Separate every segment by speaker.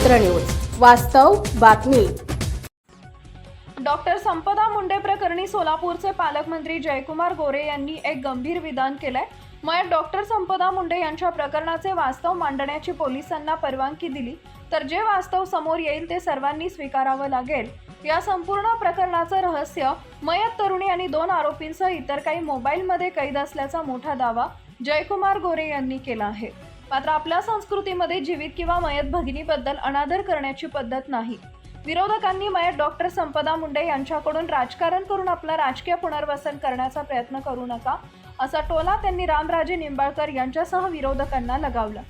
Speaker 1: वास्तव बातमी.
Speaker 2: डॉक्टर संपदा मुंडे प्रकरणी सोलापूरचे पालकमंत्री जयकुमार गोरे यांनी एक गंभीर विधान केलंय. मयत डॉक्टर संपदा मुंडे यांच्या प्रकरणाचे वास्तव मांडण्याची पोलिसांना परवानगी दिली. तर जे वास्तव समोर येईल ते सर्वांनी स्वीकारावं लागेल. या संपूर्ण प्रकरणाचं रहस्य मयत तरुणी आणि दोन आरोपींसह इतर काही मोबाईलमध्ये कैद असल्याचा मोठा दावा जयकुमार गोरे यांनी केला आहे. मात्र आपल्या संस्कृतीमध्ये जीवित किंवा मयत भगिनीबद्दल अनादर करण्याची पद्धत नाही. विरोधकांनी मयत डॉक्टर संपदा मुंडे यांच्याकडून राजकारण करून आपलं राजकीय पुनर्वसन करण्याचा प्रयत्न करू नका असा टोला त्यांनी रामराजे निंबाळकर यांच्यासह विरोधकांना लगावला.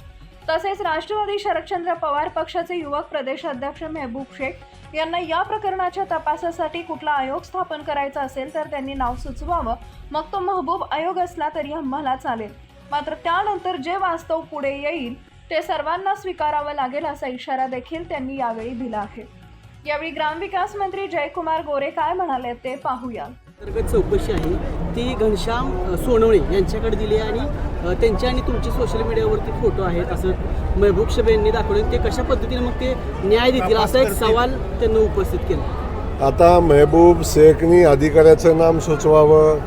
Speaker 2: तसेच राष्ट्रवादी शरदचंद्र पवार पक्षाचे युवक प्रदेश अध्यक्ष मेहबूब शेख यांना या प्रकरणाच्या तपासासाठी कुठला आयोग स्थापन करायचा असेल तर त्यांनी नाव सुचवावं मग तो महबूब आयोग असला तरी आम्हाला चालेल. मात्र त्यानंतर जे वास्तव पुढे येईल ते सर्वांना स्वीकारावं लागेल असा इशारा देखील त्यांनी यावेळी दिला आहे. यावेळी ग्रामविकास मंत्री जयकुमार गोरे काय म्हणाले ते पाहूया.
Speaker 3: अंतर्गत चौकशी आहे. ती घनश्याम सोनवणे यांच्याकडे दिली आहे आणि त्यांचे आणि तुमचे सोशल मीडियावरती फोटो आहेत. असं महबूब शबे यांनी दाखवले. ते कशा पद्धतीने मग ते न्याय देतील? असा एक सवाल त्यांनी उपस्थित केला.
Speaker 4: आता मेहबूब शेखनी अधिकाऱ्याचं नाम सुचवावं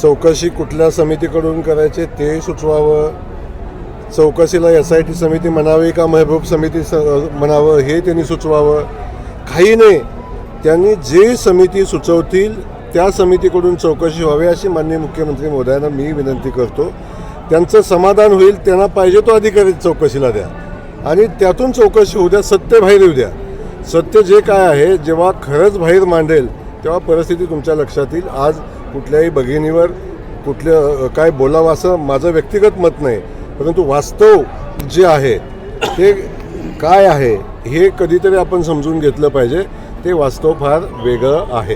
Speaker 4: चौकशी कुठल्या समितीकडून करायचे ते सुचवावं. चौकशीला एस आय टी समिती म्हणावी का महबूब समिती स म्हणावं हे त्यांनी सुचवावं. काही नाही. त्यांनी जे समिती सुचवतील त्या समितीकडून चौकशी व्हावी अशी माननीय मुख्यमंत्री मोदयांना मी विनंती करतो. त्यांचं समाधान होईल त्यांना पाहिजे तो अधिकारी चौकशीला द्या. आणि त्यातून चौकशी होऊ द्या सत्य बाहेर येऊ द्या. सत्य जे काय आहे जेव्हा खरंच बाहेर मांडेल तेव्हा परिस्थिती तुमच्या लक्षात येईल. आज कुठल्याही भगिनीवर कुठलं अ, काय बोलावं असं माझं व्यक्तिगत मत नाही. परंतु वास्तव जे आहे ते काय आहे हे कधीतरी आपण समजून घेतलं पाहिजे. ते वास्तव फार वेगळं आहे.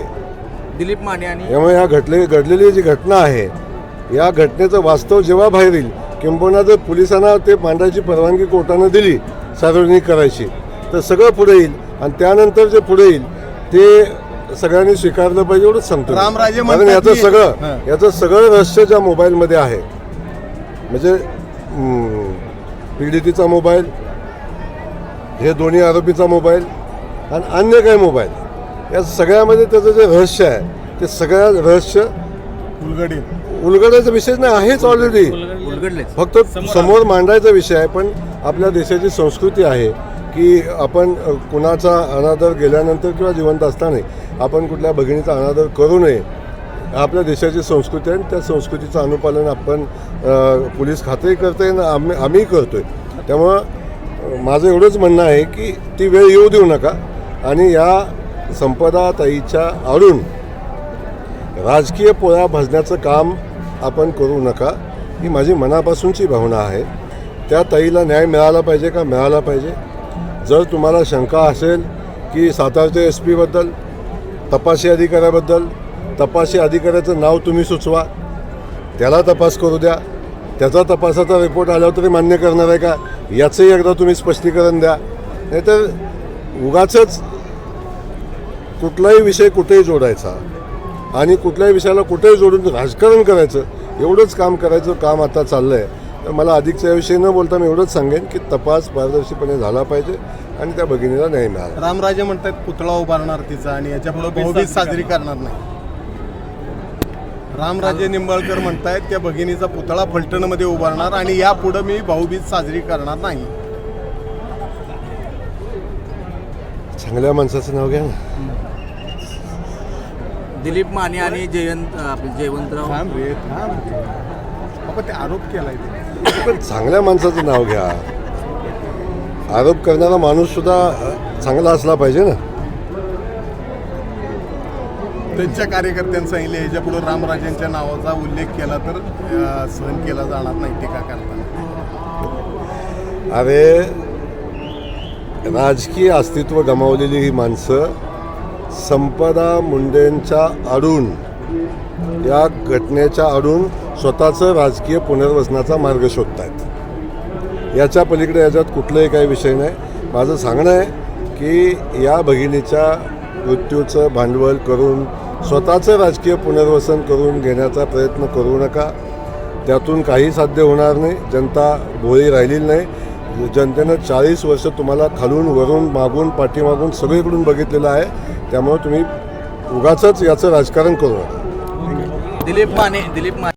Speaker 5: दिलीप माने आणि
Speaker 4: त्यामुळे या घडले घडलेली जी घटना आहे या घटनेचं वास्तव जेव्हा बाहेर येईल किंबहुना जर पोलिसांना ते मांडायची परवानगी कोर्टानं दिली सार्वजनिक करायची तर सगळं पुढे येईल. आणि त्यानंतर जे पुढे येईल ते सगळ्यांनी स्वीकारलं पाहिजे एवढंच सांगतो.
Speaker 5: रामराजे
Speaker 4: कारण याचं सगळं
Speaker 5: हं.
Speaker 4: याचं सगळं रहस्य ज्या मोबाईलमध्ये आहे म्हणजे पीडितीचा मोबाईल हे दोन्ही आरोपीचा मोबाईल आणि अन्य काही मोबाईल या सगळ्यामध्ये त्याचं जे रहस्य आहे ते सगळ्या रहस्य
Speaker 5: उलगडी
Speaker 4: उलगडायचा विषय नाही आहेच ऑलरेडी फक्त समोर मांडायचा विषय आहे पण आपल्या देशाची संस्कृती आहे की आपण कुणाचा अनादर गेल्यानंतर किंवा जिवंत असताना आपण कुठल्या भगिनीचा अनादर करू नये. आपल्या देशाची संस्कृती आहे आणि त्या संस्कृतीचं अनुपालन आपण पोलीस खात्री करते आणि आम्ही आम्ही करतोय. त्यामुळं माझं एवढंच म्हणणं आहे की ती वेळ येऊ देऊ नका आणि या संपदा ताईच्या आडून राजकीय पोळ्या भाजण्याचं काम आपण करू नका ही माझी मनापासूनची भावना आहे. त्या ताईला न्याय मिळाला पाहिजे का मिळाला पाहिजे? जर तुम्हाला शंका असेल की सातारच्या एस पीबद्दल तपासी अधिकाऱ्याबद्दल तपासी अधिकाऱ्याचं नाव तुम्ही सुचवा. त्याला तपास करू द्या. त्याचा तपासाचा रिपोर्ट आल्यावर तरी मान्य करणार आहे का? याचंही एकदा तुम्ही स्पष्टीकरण द्या. नाहीतर उगाचच कुठलाही विषय कुठेही जोडायचा आणि कुठल्याही विषयाला कुठेही जोडून राजकारण करायचं एवढंच काम करायचं काम आता चाललं आहे तर मला अधिकच्या विषयी न बोलता मी एवढंच सांगेन की तपास पारदर्शीपणे झाला पाहिजे आणि त्या भगिनीला न्याय मिळाला.
Speaker 5: रामराजे म्हणतात पुतळा उभारणार तिचा आणि याच्यापुढे भाऊबीज साजरी करणार नाही. रामराजे निंबाळकर म्हणतायत त्या भगिनीचा पुतळा फलटणमध्ये उभारणार आणि या पुढे मी भाऊबीज साजरी करणार नाही.
Speaker 4: चांगल्या माणसाचं नाव घ्या ना.
Speaker 6: दिलीप माने आणि जयंत आपले जयवंतराव.
Speaker 5: ते आरोप केलाय ते.
Speaker 4: पण चांगल्या माणसाचं नाव घ्या. आरोप करणारा माणूस सुद्धा चांगला असला पाहिजे ना.
Speaker 5: त्यांच्या कार्यकर्त्यांनी सांगितले याच्यापुढे रामराजेंच्या नावाचा उल्लेख केला तर अं, सहन केला जाणार नाही टीका करताना.
Speaker 4: अरे राजकीय अस्तित्व गमावलेली ही माणसं संपदा मुंडेंच्या आडून या घटनेच्या आडून स्वतःचं राजकीय पुनर्वसनाचा मार्ग शोधत आहेत याच्या पलीकडे याच्यात कुठलाही काही विषय नाही. माझं सांगणं आहे की या भगिनीच्या मृत्यूचं भांडवल करून स्वतःचं राजकीय पुनर्वसन करून घेण्याचा प्रयत्न करू नका. त्यातून काही साध्य होणार नाही. जनता भोळी राहिलेली नाही. जनतेनं चाळीस वर्ष तुम्हाला खालून वरून मागून पाठीमागून सगळीकडून बघितलेलं आहे. त्यामुळे तुम्ही उगाच याचं राजकारण करू नका.
Speaker 6: दिलीप माने दिलीप माने